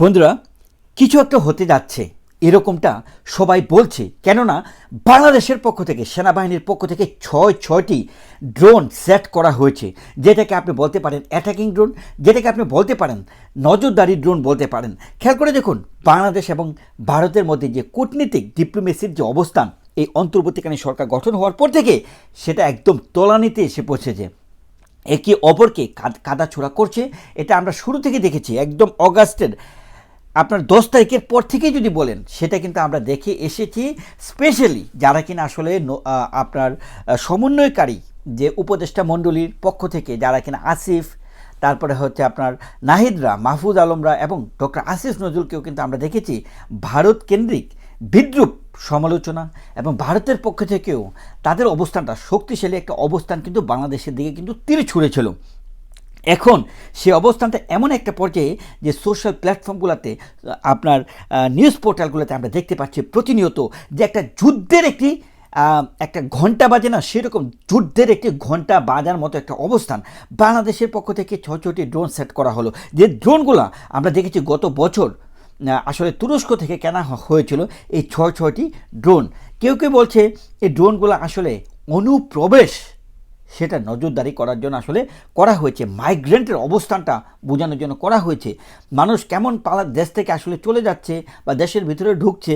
বন্ধুরা, কিছু একটা হতে যাচ্ছে। এরকমটা সবাই বলছে। কেননা, বাংলাদেশের পক্ষ থেকে, সেনাবাহিনীর পক্ষ থেকে ছয়, ছয়টি ড্রোন সেট করা হয়েছে। যেটাকে আপনি বলতে পারেন অ্যাটাকিং ড্রোন যেটাকে আপনি বলতে পারেন নজরদারি ড্রোন বলতে পারেন। খেয়াল করে দেখুন, বাংলাদেশ এবং ভারতের মধ্যে যে কূটনীতিক ডিপ্লোমেসির যে অবস্থান, এই অন্তর্বর্তীকালীন সরকার গঠন হওয়ার পর থেকে সেটা একদম তলানিতে এসে পৌঁছেছে। একে অপরকে কাদ- ছোড়া করছে। এটা আমরা শুরু থেকে দেখেছি, একদম অগাস্টের আপনার দশ তারিখের পর থেকেই যদি বলেন, সেটা কিন্তু আমরা দেখে এসেছি। স্পেশালি যারা কিনা আসলে আপনার সমন্বয়কারী যে উপদেষ্টা মণ্ডলীর পক্ষ থেকে, যারা কিনা আসিফ, তারপরে হচ্ছে আপনার নাহিদরা, মাহফুজ আলমরা এবং ডক্টর আসিফ নজরুলকেও কিন্তু আমরা দেখেছি, ভারত কেন্দ্রিক বিদ্রুপ সমালোচনা এবং ভারতের পক্ষ থেকেও তাদের অবস্থানটা শক্তিশালী একটা অবস্থান কিন্তু বাংলাদেশের দিকে কিন্তু তীর ছুঁড়েছিল। এখন সে অবস্থানটা এমন একটা পর্যায়ে যে সোশ্যাল প্ল্যাটফর্মগুলোতে আপনার নিউজ পোর্টালগুলোতে আমরা দেখতে পাচ্ছি প্রতিনিয়ত যে একটা যুদ্ধের একটি একটা ঘণ্টা বাজে না, সেরকম যুদ্ধের একটি ঘণ্টা বাজার মতো একটা অবস্থান বাংলাদেশের পক্ষ থেকে ছ ছটি ড্রোন সেট করা হলো। যে ড্রোনগুলো আমরা দেখেছি গত বছর আসলে তুরস্ক থেকে কেনা হয়েছিল এই ছয় ছয়টি ড্রোন কেউ কেউ বলছে এই ড্রোনগুলো আসলে অনুপ্রবেশ সেটা নজরদারি করার জন্য আসলে করা হয়েছে। মাইগ্রেন্টের অবস্থানটা বোঝানোর জন্য করা হয়েছে। মানুষ কেমন পালা দেশ থেকে আসলে চলে যাচ্ছে বা দেশের ভিতরে ঢুকছে,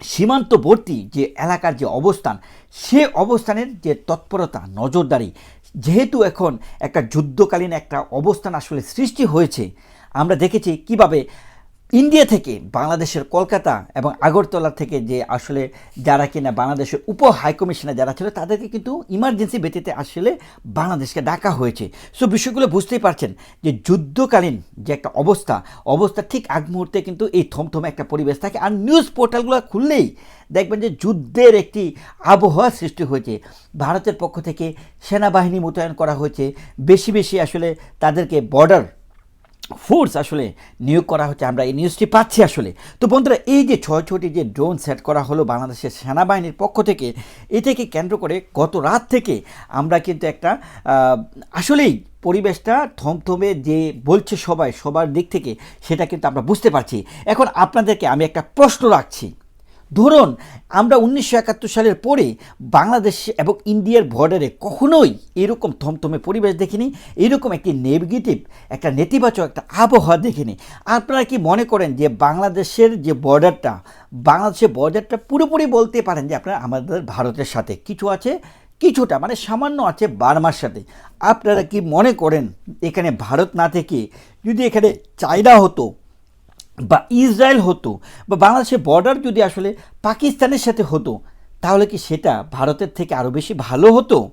সীমান্তবর্তী যে এলাকার যে অবস্থান, সে অবস্থানের যে তৎপরতা, নজরদারি, যেহেতু এখন একটা যুদ্ধকালীন একটা অবস্থান আসলে সৃষ্টি হয়েছে, আমরা দেখেছি কীভাবে ইন্ডিয়া থেকে, বাংলাদেশের কলকাতা এবং আগরতলা থেকে যে আসলে যারা কিনা বাংলাদেশের উপ হাইকমিশনার যারা ছিল, তাদেরকে কিন্তু ইমার্জেন্সি ভিত্তিতে আসলে বাংলাদেশকে ডাকা হয়েছে। সো বিষয়গুলো বুঝতেই পারছেন যে যুদ্ধকালীন যে একটা অবস্থা অবস্থা ঠিক আগ মুহূর্তে কিন্তু এই থমথমে একটা পরিবেশ থাকে। আর নিউজ পোর্টালগুলো খুললেই দেখবেন যে যুদ্ধের একটি আবহাওয়া সৃষ্টি হয়েছে। ভারতের পক্ষ থেকে সেনাবাহিনী মোতায়েন করা হয়েছে। বেশি বেশি আসলে তাদেরকে বর্ডার ফোর্স আসলে নিয়োগ করা হচ্ছে, আমরা এই নিউজটি পাচ্ছি আসলে। তো বন্ধুরা, এই যে ছয় ছটি যে ড্রোন সেট করা হলো বাংলাদেশের সেনাবাহিনীর পক্ষ থেকে এটাকে কেন্দ্র করে গত রাত থেকে আমরা কিন্তু একটা আসলেই পরিবেশটা থমথমে যে বলছে সবাই, সবার দিক থেকে, সেটা কিন্তু আমরা বুঝতে পারছি। এখন আপনাদেরকে আমি একটা প্রশ্ন রাখছি। ধরুন, আমরা উনিশশো একাত্তর সালের পরে বাংলাদেশ এবং ইন্ডিয়ার বর্ডারে কখনোই এরকম থমথমে পরিবেশ দেখিনি, এরকম একটি নেগেটিভ একটা নেতিবাচক একটা আবহাওয়া দেখিনি। আপনারা কি মনে করেন যে বাংলাদেশের যে বর্ডারটা, বাংলাদেশের বর্ডারটা পুরোপুরি বলতে পারেন যে আপনারা আমাদের ভারতের সাথে? কিছু আছে? কিছুটা মানে সামান্য আছে বার্মার সাথে। আপনারা কি মনে করেন এখানে ভারত না থেকে যদি এখানে চায়না হতো বা ইসরায়েল হতো বা বাংলাদেশের বর্ডার যদি আসলে পাকিস্তানের সাথে হতো, তাহলে কি সেটা ভারতের থেকে আরও বেশি ভালো হতো?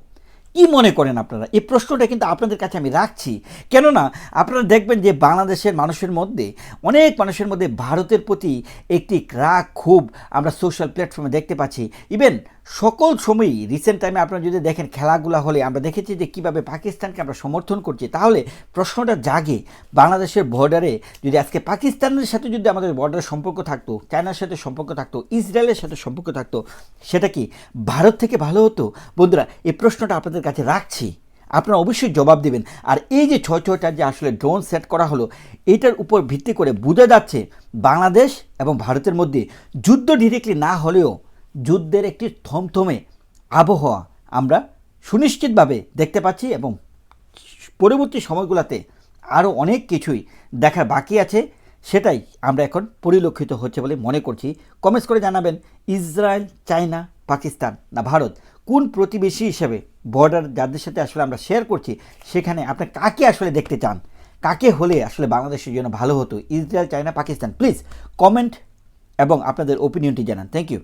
কি মনে করেন আপনারা? এই প্রশ্নটা কিন্তু আপনাদের কাছে আমি রাখছি। কেননা, আপনারা দেখবেন যে বাংলাদেশের মানুষের মধ্যে, অনেক মানুষের মধ্যে ভারতের প্রতি একটি রাগ খুব আমরা সোশ্যাল প্ল্যাটফর্মে দেখতে পাচ্ছি। ইভেন সকল সময়ই রিসেন্ট টাইমে আপনারা যদি দেখেন খেলাগুলো হলে আমরা দেখেছি যে কীভাবে পাকিস্তানকে আমরা সমর্থন করছি, তাহলে প্রশ্নটা জাগে। বাংলাদেশের বর্ডারে যদি আজকে পাকিস্তানের সাথে যদি আমাদের বর্ডারের সম্পর্ক থাকতো, চায়নার সাথে সম্পর্ক থাকতো, ইসরায়েলের সাথে সম্পর্ক থাকতো, সেটা কি ভারত থেকে ভালো হতো? বন্ধুরা এই প্রশ্নটা আপনাদের কাছে রাখছি। আপনারা অবশ্যই জবাব দেবেন। আর এই যে ছয় ছয়টা যে আসলে ড্রোন সেট করা হলো, এটার উপর ভিত্তি করে বোঝা যাচ্ছে বাংলাদেশ এবং ভারতের মধ্যে যুদ্ধ ডিরেক্টলি না হলেও যুদ্ধের একটি থমথমে আবহাওয়া আমরা সুনিশ্চিতভাবে দেখতে পাচ্ছি এবং পরবর্তী সময়গুলোতে আরও অনেক কিছুই দেখার বাকি আছে। সেটাই আমরা এখন পরিলক্ষিত হচ্ছে বলে মনে করছি। কমেন্টস করে জানাবেন, ইসরায়েল, চায়না, পাকিস্তান না ভারত, কোন প্রতিবেশী হিসেবে বর্ডার যাদের সাথে আসলে আমরা শেয়ার করছি, সেখানে আপনি কাকে আসলে দেখতে চান? কাকে হলে আসলে বাংলাদেশের জন্য ভালো হতো? Israel, China, Pakistan please comment এবং আপনাদের ওপিনিয়নটি জানান। Thank you